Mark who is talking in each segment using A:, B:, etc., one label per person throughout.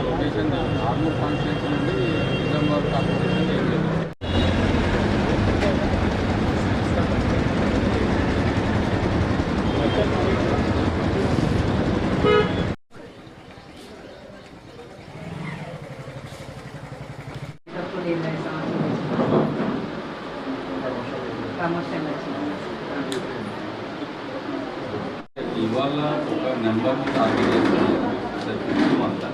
A: Location Armoor constituency నుండి Nizamabad corporation ఇవాళ ఒక నెంబర్ టార్గెట్ చేస్తాను సార్ అంతా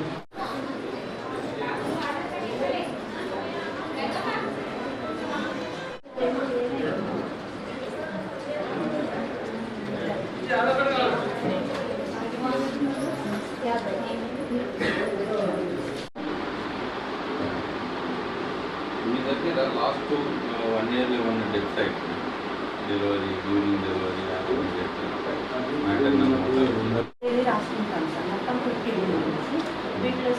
A: మీ దగ్గర last one year one death site delivery during delivery
B: వీటిలో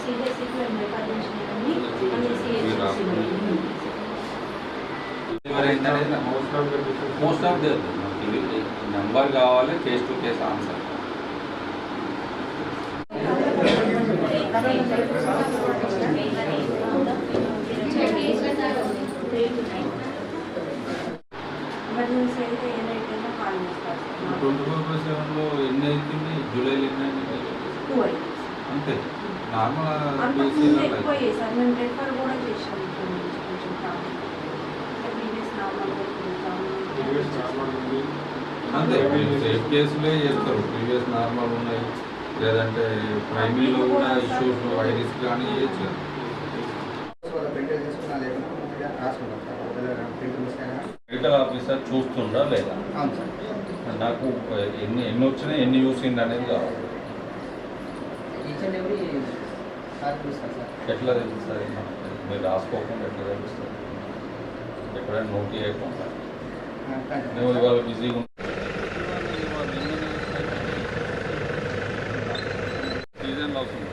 A: మోస్ట్ ఆఫ్ ద నెంబర్ కావాలి case to case answer. Twenty four by సెవెన్లో ఎన్ని అవుతుంది జూలైలో ఎన్ని అంతే. నార్మల్
B: అంతకుముందు ఎక్కువ సార్ మేము రెఫర్ కూడా చేసాం ఇక్కడ నుంచి కొంచెం ప్రాబ్లం ప్రీవియస్ నార్మల్
A: అంతే కేసులే చేస్తారు. ప్రీవియస్ నార్మల్ ఉన్నాయి. లేదంటే ప్రైమరీలో కూడా ఇష్యూస్ హై రిస్క్ కానీ చేయొచ్చు మెడికల్ ఆఫీసర్ చూస్తుండా లేదా? నాకు ఎన్ని ఎన్ని వచ్చినాయి ఎన్ని చూసిండు అనేది కావాలి. ఎట్లా తెలుస్తుంది? మీరు రాసుకోకుండా ఎట్లా తెలుస్తుంది? ఎక్కడైనా నోట్ చేయకుండా. నువ్వు ఇవాళ బిజీగా సీజన్లో అవుతుంది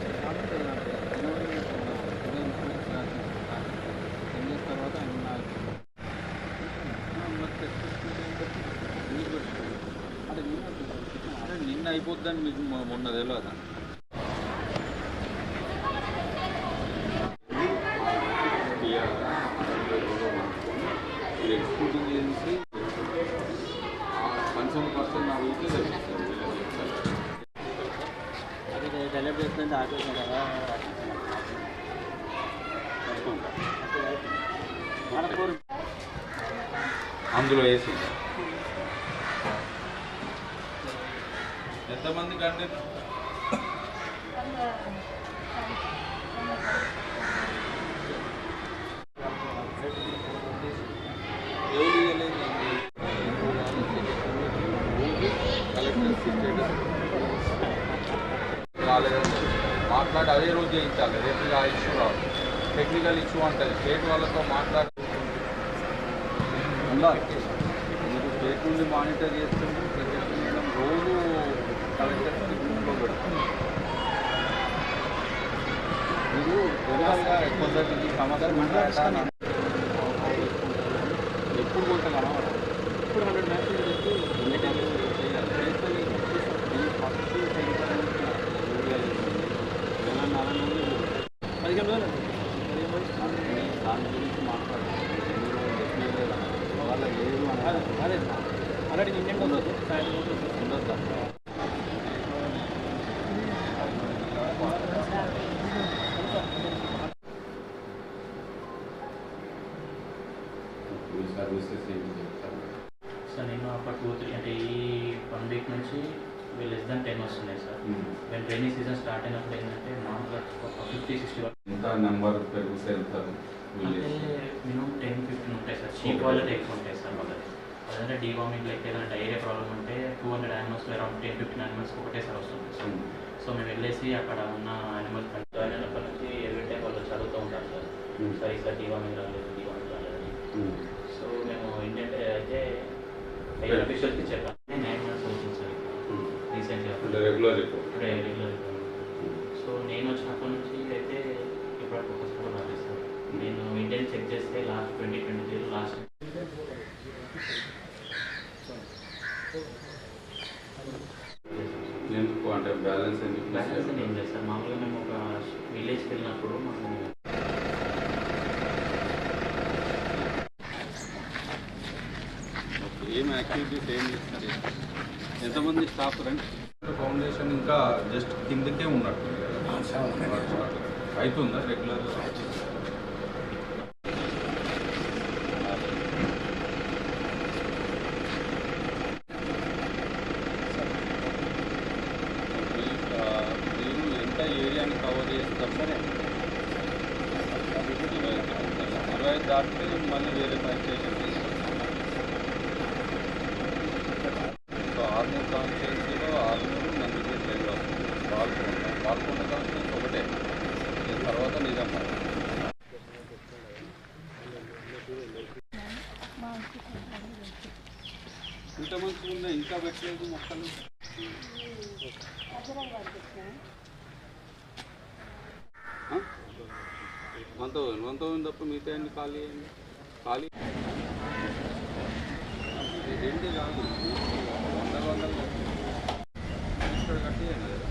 A: నిన్న అయిపోద్దని మీకు మొ- మొన్న
C: అది డెలివరీ ఆపేసాం కదా.
A: అందులో వేసి ఎంతమంది కంటే మాట్లాడి అదే రోజు చేయించాలి. రేపు ఆ ఇష్యూ రాదు. టెక్నికల్ ఇష్యూ అంటుంది. స్టేట్ వాళ్ళతో మాట్లాడి మీరు స్టేట్ నుండి మానిటర్ చేస్తుంటే సెక్రటరీ మేడం రోజు కలెక్టర్స్కి గ్రూప్లో పెడతాం మీరు జనరల్గా కొందరికి సమస్య మాట్లాడతాను ఎప్పుడు కొంత కనబడదు ఇప్పుడు హండ్రెడ్ మ్యాచెస్ చేసి ఎన్ని టైమ్స్ చేయాలి చేస్తే ఫస్ట్ పదిహేను రోజులు దాని గురించి మాట్లాడాలి వాళ్ళ లేదు అని అదే ఆల్రెడీ ఇండియన్ ఉండదు ఉండొద్దా సర్వీసెస్ ఏమి చెప్తారు
D: సో నేను ఒక టూ త్రీ అంటే ఈ వన్ వీక్ నుంచి లెస్ దాన్ టెన్ వస్తున్నాయి సార్. నేను రైనీ సీజన్ స్టార్ట్ అయినప్పుడు ఏంటంటే మామూలుగా ఒక ఫిఫ్టీ సిక్స్టీ
A: ఎంత నెంబర్ పెరుగుతే వెళ్తారు
D: అంటే మినిమం టెన్ ఫిఫ్టీన్ ఉంటాయి సార్. చీప్ క్వాలిటీ ఎక్కువ ఉంటాయి సార్ వాళ్ళకి అదంటే డీవామింగ్ లైక్ ఏదైనా డైరియా ప్రాబ్లం ఉంటే టూ హండ్రెడ్ యానిమల్స్లో అరౌండ్ టెన్ ఫిఫ్టీన్ యానిమల్స్ ఒకటేసారి వస్తుంది సార్. సో మేము వెళ్ళేసి అక్కడ ఉన్న యానిమల్స్ అయినప్పటి నుంచి ఎవ్రీ టైం వాళ్ళు చదువుతూ ఉంటారు సార్. సార్ ఈసారి డీవామింగ్ రాలేదు డీవామింగ్ రాలేదని సో మేము ఇండియన్ అయితే అఫీషియల్కి చెప్పాను
A: రెగ్యులర్ రిపోర్ట్
D: రెగ్యులర్ సో నేను వచ్చినప్పటి నుంచి అయితే ఇప్పుడు ఫోకస్ కూడా రాలేదు సార్ నేను ఇండియన్ చెక్ చేస్తే లాస్ట్ ట్వంటీ ట్వంటీ త్రీలో లాస్ట్
A: ఎందుకు? అంటే బ్యాలెన్స్ ఎందుకు
D: బ్యాలెన్స్ ఏం లేదు సార్. మామూలుగా మేము ఒక విలేజ్కి వెళ్ళినప్పుడు మాకు
A: ఏం యాక్టివిటీస్ ఏం చేస్తారు? ఎంతమంది స్టాఫ్ రండి? ఫౌండేషన్ ఇంకా జస్ట్ కిందకే ఉన్నట్టు. అవుతుందా రెగ్యులర్ ఎంత ఏరియాని కవర్ చేస్తారు సరే ఇరవై దాటితే మళ్ళీ వేరే పని చేసి సో ఆర్మూర్ కాన్స్టిట్యున్సీలో ఆర్మూరు నందిపేట రెండు వస్తుంది పాల్గొన్న పాల్గొండ ఒకటే దీని తర్వాత నిజామాబాద్ ఇంత మంచి ఉన్నాయి ఇంకా పెట్టలేదు మొక్కలు ఆ? వంత వంత తప్ప మిగతా ఖాళీ ఖాళీ ఇది రెండు కాదు వందల వందలు ఇక్కడ కట్టేయండి కదా.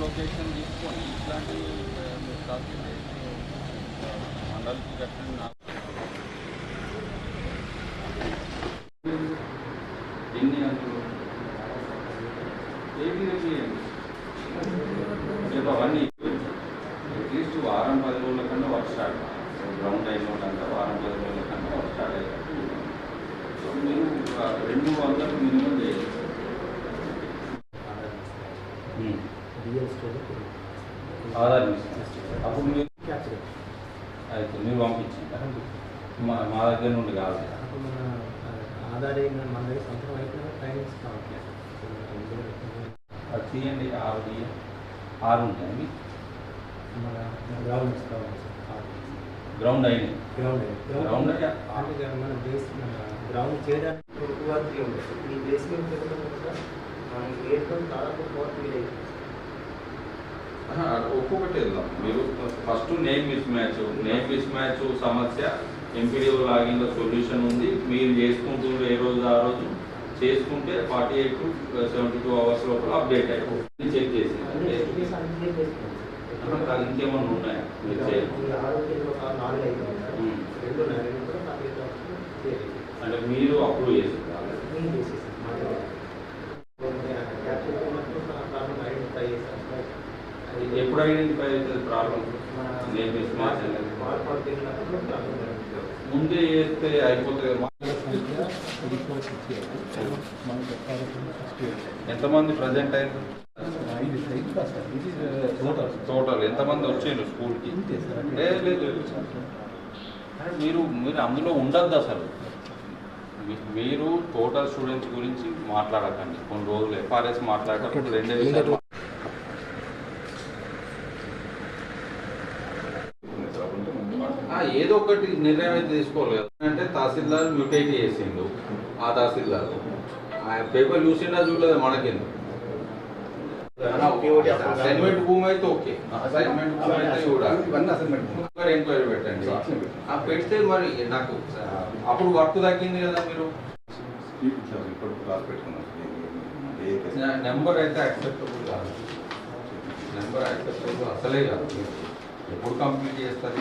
A: లొకేషన్ తీసుకొని ఇట్లాంటి మీరు కాపీ మండలికి కట్టండి నాకు ఎన్ని గంటలు ఏపీ రేపు అవన్నీ అట్లీస్ట్ వారం పది రోజుల కన్నా వర్క్ స్టార్ట్ గ్రౌండ్ అయినోటంతా వారం పది రోజుల కన్నా వర్క్ స్టార్ట్ ఉండాలి. సో మీరు రెండు వందలు మినిమం చేయాలి ఆధార్ అప్పుడు మీరు అయితే మీరు పంపించండి మా మా దగ్గర నుండి
E: మన ఆధార్ మన దగ్గర సంవత్సరం అయిపోయినా ట్రైనింగ్స్ కావట్లేదు
A: తీయండి ఆరు తీయండి ఆరు ఉంటాయి
E: మన గ్రౌండ్
A: గ్రౌండ్ అయినాయి
E: గ్రౌండ్
A: Ground
E: అంటే మన బేస్ గ్రౌండ్ చేయడానికి ఆర్ త్రీ ఉంటుంది ఈ బేస్మెంట్ పెట్టడం కూడా మనం ఏడుతో దాదాపు ఫోర్ ఫీల్ అవుతుంది
A: ఆహా, ఒక్కొక్కటి వెళ్దాం. మీరు first name mismatch name mismatch సమస్య ఎంపీడీఓ లాగిన్లో సొల్యూషన్ ఉంది. మీరు చేసుకుంటూ ఏ రోజు ఆ రోజు? చేసుకుంటే forty eight to seventy two hours లోపల అప్డేట్ అయిపోతుంది చెక్ చేసి ఇంకేమన్నా ఉన్నాయా. అంటే మీరు అప్రూవ్
E: అది
A: ఎప్పుడు ఐడెంటిఫై అవుతుంది ప్రాబ్లం? ముందే చేస్తే అయిపోతుంది కదా
E: రిపోర్ట్స్ ఇచ్చేయాలి మనం చెప్పాలి ఫస్ట్
A: ఎంతమంది ప్రజెంట్ అయ్యారు?
E: టోటల్
A: టోటల్ ఎంతమంది వచ్చిండ్రు స్కూల్కి? లేదు మీరు మీరు అందులో ఉండద్దు అసలు. మీ- మీరు టోటల్ స్టూడెంట్స్ గురించి మాట్లాడకండి. కొన్ని రోజులు ఎఫ్ఆర్ఎస్ మాట్లాడటప్పుడు రెండే విషయాలు ఆ, ఏదో ఒకటి నిర్ణయం అయితే తీసుకోవాలి. అంటే తహసీల్దార్ మ్యూటేట్ చేసిండు. ఆ తహసీల్దార్. ఆ పేపర్ చూసిండా చూడలేదు మనకెందుకు? అసైన్మెంట్ భూమి అయితే ఓకే. అసైన్మెంట్ భూమి అయితే చూడాలి. ఎంక్వైరీ పెట్టండి. ఆ పెడితే మరి నాకు అప్పుడు వర్క్ తగ్గింది కదా మీరు. నెంబర్ అయితే యాక్సెప్టబుల్ కాదు. నెంబర్ యాక్సెప్టబుల్ అసలే కాదు. ఎప్పుడు కంప్లీట్ చేస్తారు?